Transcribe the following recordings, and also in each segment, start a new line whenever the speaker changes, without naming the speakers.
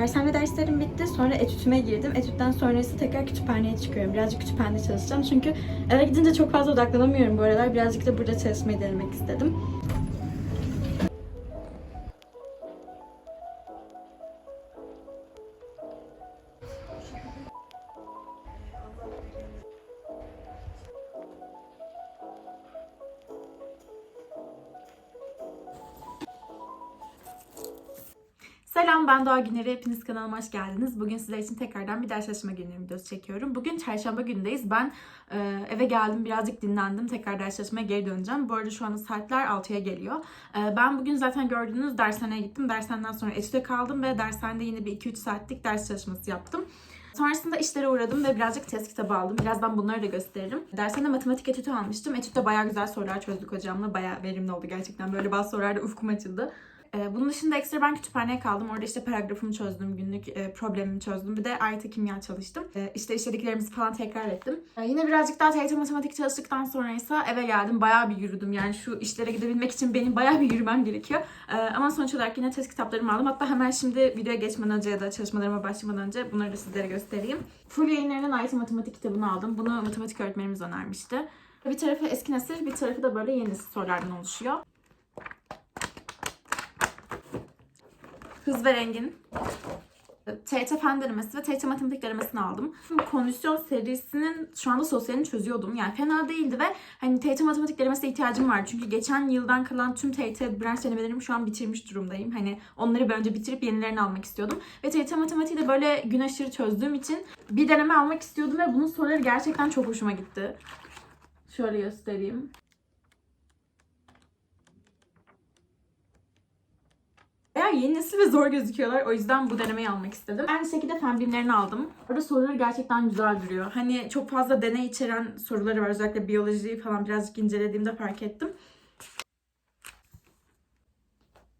Dershane derslerim bitti. Sonra etütüme girdim. Etütten sonrası tekrar kütüphaneye çıkıyorum. Birazcık kütüphanede çalışacağım. Çünkü eve gidince çok fazla odaklanamıyorum bu aralar. Birazcık da burada çalışmayı denemek istedim.
Selam ben Doğa Güneri. Hepiniz kanalıma hoş geldiniz. Bugün sizler için tekrardan bir ders çalışma günü videosu çekiyorum. Bugün çarşamba günündeyiz. Ben e, eve geldim birazcık dinlendim. Tekrar ders çalışmaya geri döneceğim. Bu arada şu anda saatler 6'ya geliyor. E, ben bugün zaten gördüğünüz dershaneye gittim. Dershaneden sonra etüde kaldım ve dershanede yine bir 2-3 saatlik ders çalışması yaptım. Sonrasında işlere uğradım ve birazcık test kitabı aldım. Birazdan bunları da gösteririm. Dershanede matematik etütü almıştım. Etütte bayağı güzel sorular çözdük hocamla. Bayağı verimli oldu gerçekten. Böyle bazı sorularda ufkum açıldı. Ee, Bunun dışında ekstra ben kütüphaneye kaldım. Orada işte paragrafımı çözdüm, günlük e, problemimi çözdüm. Bir de AYT kimya çalıştım. Ee, işte işlediklerimizi falan tekrar ettim. Ee, yine birazcık daha TYT matematik çalıştıktan sonra ise eve geldim. Bayağı bir yürüdüm. Yani şu işlere gidebilmek için benim bayağı bir yürümem gerekiyor. Ama sonuç olarak yine test kitaplarımı aldım. Hatta hemen şimdi videoya geçmeden önce ya da çalışmalarıma başlamadan önce bunları da sizlere göstereyim. Full yayınlarının AYT matematik kitabını aldım. Bunu matematik öğretmenimiz önermişti. Bir tarafı eski nesil, bir tarafı da böyle yeni sorulardan oluşuyor. Hız ve rengin TYT fen denemesi ve TYT matematik denemesini aldım. Şimdi kondisyon serisinin şu anda sosyalini çözüyordum. Yani fena değildi ve hani TYT matematik denemesine ihtiyacım var. Çünkü geçen yıldan kalan tüm TYT branş denemelerimi şu an bitirmiş durumdayım. Hani onları bir önce bitirip yenilerini almak istiyordum. Ve TYT matematiği de böyle gün aşırı çözdüğüm için bir deneme almak istiyordum ve bunun soruları gerçekten çok hoşuma gitti. Şöyle göstereyim. Bayağı yeni nesil ve zor gözüküyorlar. O yüzden bu denemeyi almak istedim. Aynı şekilde fen bilimlerini aldım. Orada soruları gerçekten güzel duruyor. Hani çok fazla deney içeren soruları var. Özellikle biyolojiyi falan birazcık incelediğimde fark ettim.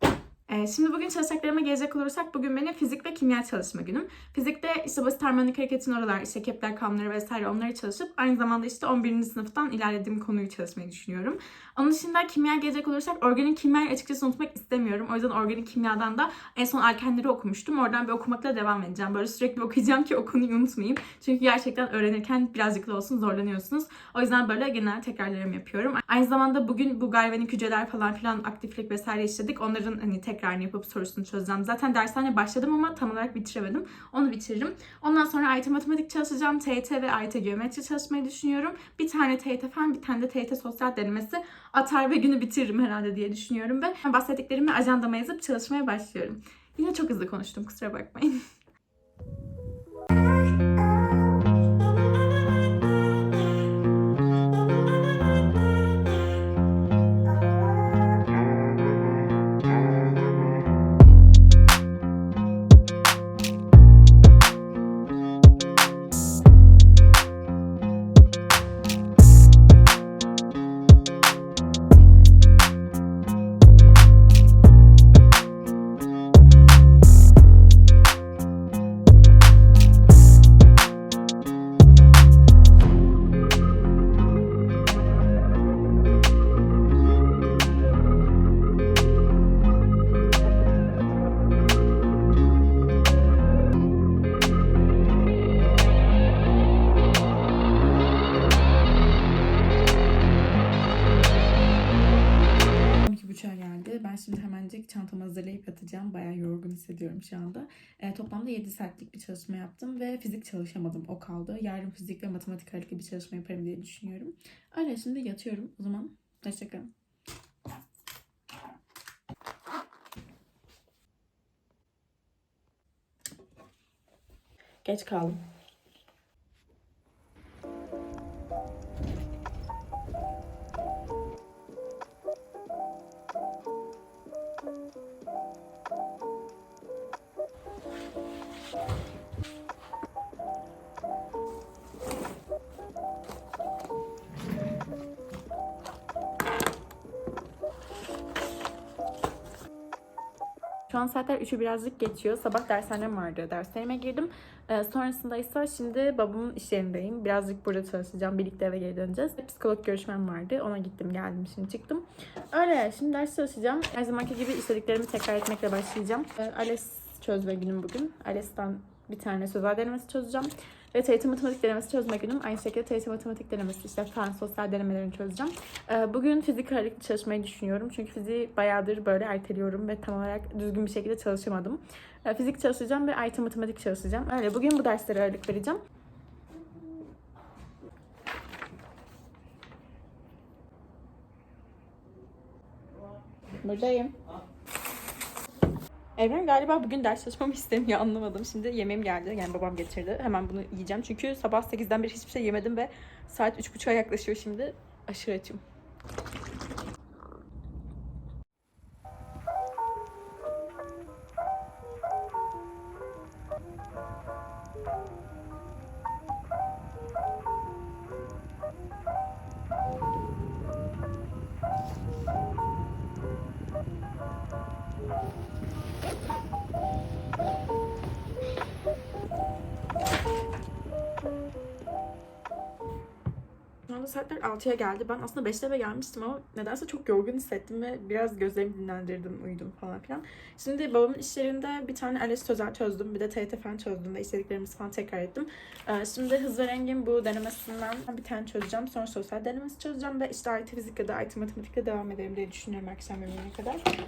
Ee, Şimdi bugün çalışacaklarıma gelecek olursak bugün benim fizik ve kimya çalışma günüm. Fizikte işte basit harmonik hareketin oralar, işte Kepler kanunları vesaire onları çalışıp aynı zamanda işte 11. sınıftan ilerlediğim konuyu çalışmayı düşünüyorum. Onun dışında kimya gelecek olursak organik kimyayı açıkçası unutmak istemiyorum. O yüzden organik kimyadan da en son alkenleri okumuştum. Oradan bir okumakla devam edeceğim. Böyle sürekli okuyacağım ki o konuyu unutmayayım. Çünkü gerçekten öğrenirken birazcık da olsun zorlanıyorsunuz. O yüzden böyle genel tekrarlarımı yapıyorum. Aynı zamanda bugün bu galvanik hücreler falan filan aktiflik vesaire işledik. Onların hani tekrarını yapıp sorusunu çözeceğim. Zaten dershane başladım ama tam olarak bitiremedim. Onu bitiririm. Ondan sonra AYT matematik çalışacağım. TYT ve AYT geometri çalışmayı düşünüyorum. Bir tane TYT fen, bir tane de TYT sosyal denemesi atar ve günü bitiririm herhalde diye düşünüyorum ve bahsettiklerimi ajandama yazıp çalışmaya başlıyorum. Yine çok hızlı konuştum kusura bakmayın. hissediyorum şu anda. E, toplamda 7 saatlik bir çalışma yaptım ve fizik çalışamadım. O kaldı. Yarın fizik ve matematik hareketli bir çalışma yaparım diye düşünüyorum. Öyle şimdi yatıyorum. O zaman hoşçakalın. Geç kaldım. Şu an saatler 3'ü birazcık geçiyor. Sabah dershanem vardı. Derslerime girdim. Ee, sonrasında ise şimdi babamın iş yerindeyim. Birazcık burada çalışacağım. Birlikte eve geri döneceğiz. Psikolog görüşmem vardı. Ona gittim geldim şimdi çıktım. Öyle şimdi ders çalışacağım. Her zamanki gibi istediklerimi tekrar etmekle başlayacağım. Ee, ALES çözme günüm bugün. ALES'ten bir tane sözel denemesi çözeceğim. Ve TYT matematik denemesi çözme günüm. Aynı şekilde TYT matematik denemesi, işte fen sosyal denemelerini çözeceğim. Ee, Bugün fizik ağırlıklı çalışmayı düşünüyorum. Çünkü fiziği bayağıdır böyle erteliyorum ve tam olarak düzgün bir şekilde çalışamadım. Ee, Fizik çalışacağım ve IT matematik çalışacağım. Öyle bugün bu derslere ağırlık vereceğim. Buradayım. Evren galiba bugün ders çalışmamı istemiyor anlamadım. Şimdi yemeğim geldi. Yani babam getirdi. Hemen bunu yiyeceğim. Çünkü sabah 8'den beri hiçbir şey yemedim ve saat 3.30'a yaklaşıyor şimdi. Aşırı açım. Saatler 6'ya geldi. Ben aslında 5'te eve gelmiştim ama nedense çok yorgun hissettim ve biraz gözlerimi dinlendirdim, uyudum falan filan. Şimdi babamın işlerinde bir tane ALES sözel çözdüm. Bir de TYT fen çözdüm ve istediklerimizi falan tekrar ettim. Ee, Şimdi hız ve rengin bu denemesinden bir tane çözeceğim. Sonra sosyal denemesi çözeceğim ve işte IT fizik ya da IT matematikle devam ederim diye düşünüyorum akşam yemeğine kadar.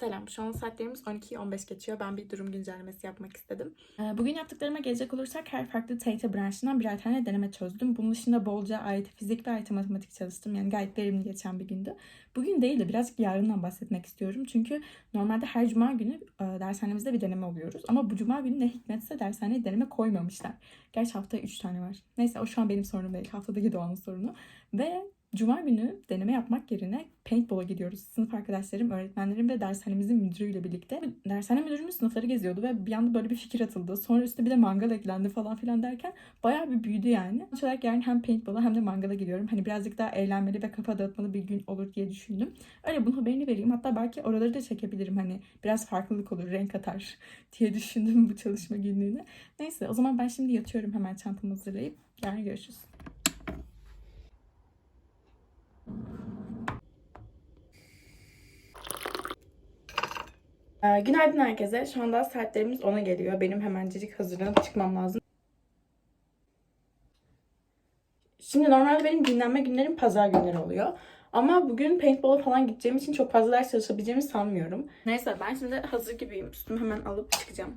Selam. Şu an saatlerimiz 12'yi 15 geçiyor. Ben bir durum güncellemesi yapmak istedim. Ee, Bugün yaptıklarıma gelecek olursak her farklı TYT branşından birer tane deneme çözdüm. Bunun dışında bolca AYT fizik ve AYT matematik çalıştım. Yani gayet verimli geçen bir gündü. Bugün değil de birazcık yarından bahsetmek istiyorum. Çünkü normalde her cuma günü e, dershanemizde bir deneme oluyoruz. Ama bu cuma günü ne hikmetse dershaneye deneme koymamışlar. Gerçi haftaya 3 tane var. Neyse o şu an benim sorunum değil. Haftadaki Doğan'ın sorunu. Ve Cuma günü deneme yapmak yerine paintball'a gidiyoruz. Sınıf arkadaşlarım, öğretmenlerim ve dershanemizin müdürüyle birlikte. Dershane müdürümüz sınıfları geziyordu ve bir anda böyle bir fikir atıldı. Sonra üstüne bir de mangal eklendi falan filan derken bayağı bir büyüdü yani. Sonuç olarak yarın hem paintball'a hem de mangala gidiyorum. Hani birazcık daha eğlenmeli ve kafa dağıtmalı bir gün olur diye düşündüm. Öyle bunun haberini vereyim. Hatta belki oraları da çekebilirim. Hani biraz farklılık olur, renk atar diye düşündüm bu çalışma günlüğüne. Neyse o zaman ben şimdi yatıyorum hemen çantamı hazırlayıp. Yarın görüşürüz. Ee, Günaydın herkese. Şu anda saatlerimiz 10'a geliyor. Benim hemencecik hazırlanıp çıkmam lazım. Şimdi normalde benim dinlenme günlerim pazar günleri oluyor. Ama bugün paintball'a falan gideceğim için çok fazla ders çalışabileceğimi sanmıyorum. Neyse ben şimdi hazır gibiyim. Üstümü hemen alıp çıkacağım.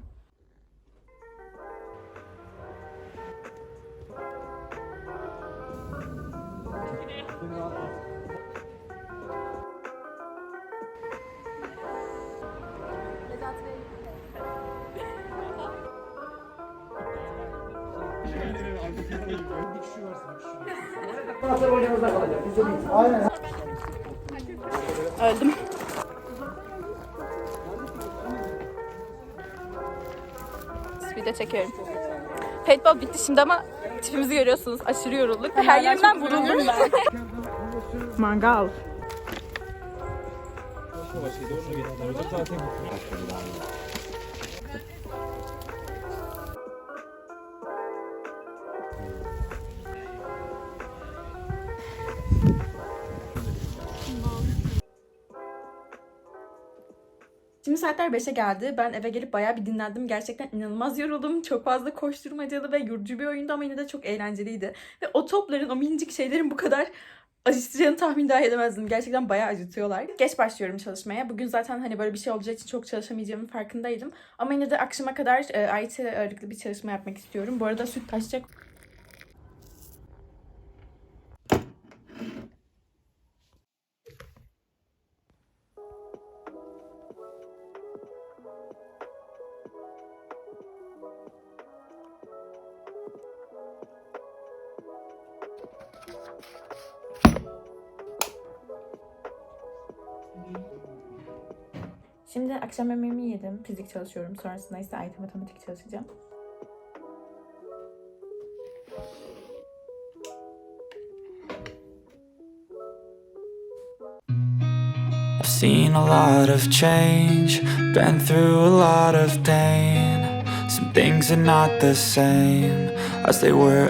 Öldüm. Video çekiyorum. Paintball bitti şimdi ama tipimizi görüyorsunuz. Aşırı yorulduk. Her yerimden vuruldum ben. Mangal. Saatler 5'e geldi. Ben eve gelip bayağı bir dinlendim. Gerçekten inanılmaz yoruldum. Çok fazla koşturmacalı ve yorucu bir oyundu ama yine de çok eğlenceliydi. Ve o topların, o minicik şeylerin bu kadar acıtacağını tahmin dahi edemezdim. Gerçekten bayağı acıtıyorlar. Geç başlıyorum çalışmaya. Bugün zaten hani böyle bir şey olacağı için çok çalışamayacağımın farkındaydım. Ama yine de akşama kadar e, IT ağırlıklı bir çalışma yapmak istiyorum. Bu arada süt taşacak. Şimdi akşam yemeğimi yedim. Fizik çalışıyorum. Sonrasında ise IT matematik çalışacağım.
Seen a lot of change, been through a lot of pain. Some things are not the same as they were